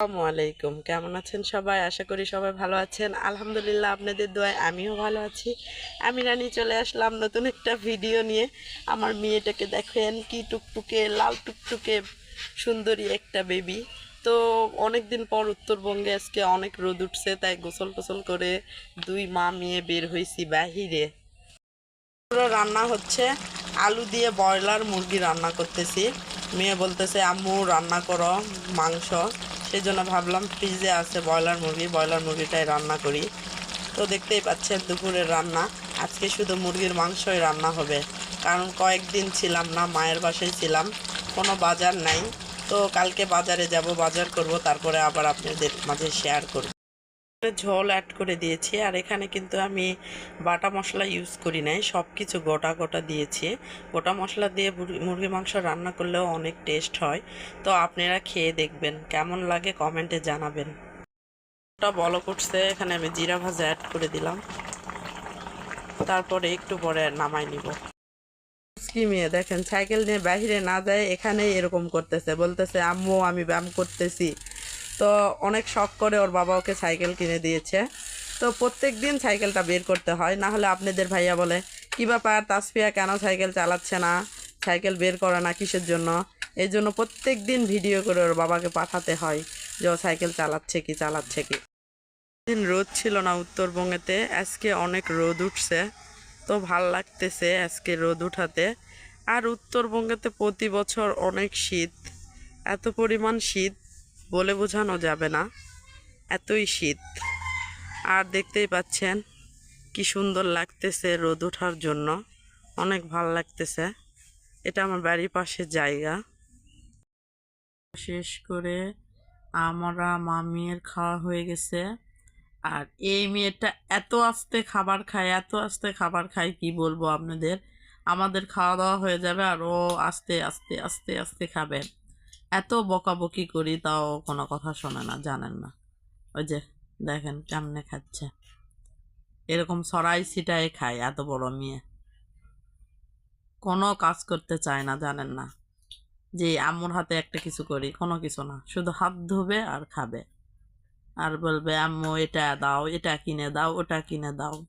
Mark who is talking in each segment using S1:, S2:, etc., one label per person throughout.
S1: আসসালামু আলাইকুম। কেমন আছেন সবাই? আশা করি সবাই ভালো আছেন। আলহামদুলিল্লাহ আপনাদের দোয়ায় আমিও ভালো আছি। আমি রানী চলে আসলাম নতুন একটা ভিডিও নিয়ে। আমার মেয়েটাকে দেখেন কি টুকটুকে, লাল টুকটুকে, সুন্দরী একটা বেবি তো অনেক দিন পর উত্তরবঙ্গে আজকে অনেক রোদ উঠছে, তাই গোসল টোসল করে দুই মা মেয়ে বের হয়েছি বাহিরে। পুরো রান্না হচ্ছে আলু দিয়ে ব্রয়লার মুরগি রান্না করতেছি। মেয়ে বলতেছে, আম্মু, রান্না করো মাংস। সেই জন্য ভাবলাম ফ্রিজে আছে ব্রয়লার মুরগি, ব্রয়লার মুরগিটাই রান্না করি। তো দেখতেই পাচ্ছেন দুপুরের রান্না। আজকে শুধু মুরগির মাংসই রান্না হবে। কারণ কয়েকদিন ছিলাম না, মায়ের বাসায় ছিলাম, কোনো বাজার নাই। তো কালকে বাজারে যাব, বাজার করব, তারপরে আবার আপনাদের মাঝে শেয়ার করব। ঝোল অ্যাড করে দিয়েছি। আর এখানে কিন্তু আমি বাটা মশলা ইউজ করি নাই সব কিছু গোটা গোটা দিয়েছি। গোটা মশলা দিয়ে মুরগি- মাংস রান্না করলেও অনেক টেস্ট হয়। তো আপনারা খেয়ে দেখবেন, কেমন লাগে কমেন্টে জানাবেন। ওটা বলো করছে এখানে আমি জিরা ভাজা অ্যাড করে দিলাম। তারপরে একটু পরে নামাই নিব। দেখেন সাইকেল নিয়ে বাইরে না যায়, এখানেই এরকম করতেছে। বলতেছে, আম্মু, আমি ব্যায়াম করতেছি। তো অনেক শখ করে ওর বাবা ওকে সাইকেল কিনে দিয়েছে। তো প্রত্যেক দিন সাইকেলটা বের করতে হয়। না হলে আপনাদের ভাইয়া বলে, কী ব্যাপার তাসফিয়া, কেন সাইকেল চালাচ্ছে না? সাইকেল বের করে না কিসের জন্য? এই জন্য প্রত্যেক দিন ভিডিও করে ওর বাবাকে পাঠাতে হয় যে ও সাইকেল চালাচ্ছে কি চালাচ্ছে কি। দিন রোদ ছিল না উত্তরবঙ্গেতে, আজকে অনেক রোদ উঠছে। তো ভালো লাগতেছে আজকে রোদ উঠাতে। আর উত্তরবঙ্গেতে প্রতি বছর অনেক শীত, এত পরিমাণ শীত। বলে বোঝানো যাবে না। এতই শীত। আর দেখতেই পাচ্ছেন কি সুন্দর লাগতেছে রোদ ওঠার জন্য। অনেক ভালো লাগতেছে। এটা আমার বাড়ির পাশে জায়গা। শেষ করে আমরা মামিয়ের খাওয়া হয়ে গেছে। আর এই মেয়েটা এত আস্তে খাবার খায়, এত আস্তে খাবার খায়, কি বলব আপনাদের? আমাদের খাওয়া দাওয়া হয়ে যাবে আর ও আস্তে আস্তে আস্তে আস্তে খাবে। এত বকাবকি করি, তাও কোনো কথা শোনে না, জানেন না। ওই যে, দেখেন কেমনে খাচ্ছে। এরকম সরাই সিটায় খায় এত বড় মেয়ে। কোনো কাজ করতে চায় না, জানেন না। যে আম্মুর হাতে একটা কিছু করি, কোনো কিছু না। শুধু হাত ধোবে আর খাবে। আর বলবে, আম্মু, এটা দাও, এটা কিনে দাও, ওটা কিনে দাও।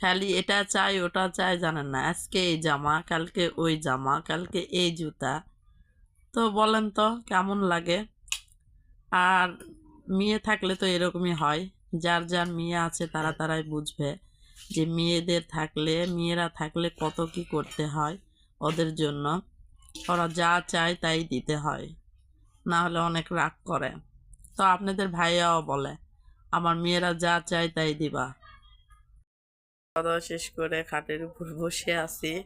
S1: খালি এটা চাই, ওটা চাই, জানেন না। আজকে এই জামা, কালকে ওই জামা, কালকে এই জুতা। তো বলেন তো, কেমন লাগে? আর মেয়ে থাকলে তো এরকমই হয়। যার যার মেয়ে আছে তারা তারাই বুঝবে যে মেয়েদের থাকলে, মেয়েরা থাকলে কত কি করতে হয় ওদের জন্য। ওরা যা চায় তাই দিতে হয় না হলে অনেক রাগ করে। তো আপনাদের ভাইয়াও বলে, আমার মেয়েরা যা চায় তাই দিবা। খাওয়া দাওয়া শেষ করে খাটের উপর বসে আছি।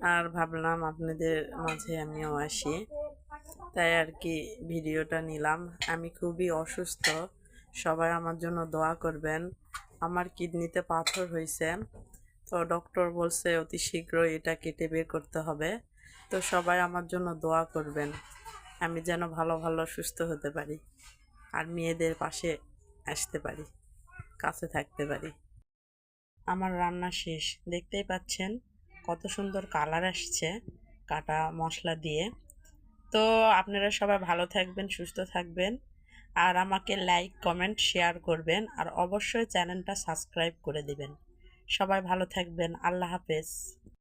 S1: আর ভাবলাম আপনাদের মাঝে আমিও আসি। তাই আর কি ভিডিওটা নিলাম। আমি খুবই অসুস্থ। সবাই আমার জন্য দোয়া করবেন। আমার কিডনিতে পাথর হয়েছে তো ডক্টর বলছে অতি শীঘ্রই এটা কেটে বের করতে হবে। তো সবাই আমার জন্য দোয়া করবেন। আমি যেন ভালো ভালো, সুস্থ হতে পারি। আর মেয়েদের পাশে আসতে পারি। কাছে থাকতে পারি। আমার রান্না শেষ। দেখতেই পাচ্ছেন? কত সুন্দর কালার আসছে কাটা মশলা দিয়ে। তো আপনারা সবাই ভালো থাকবেন, সুস্থ থাকবেন। আর আমাকে লাইক কমেন্ট শেয়ার করবেন। আর অবশ্যই চ্যানেলটা সাবস্ক্রাইব করে দিবেন। সবাই ভালো থাকবেন। আল্লাহ হাফেজ।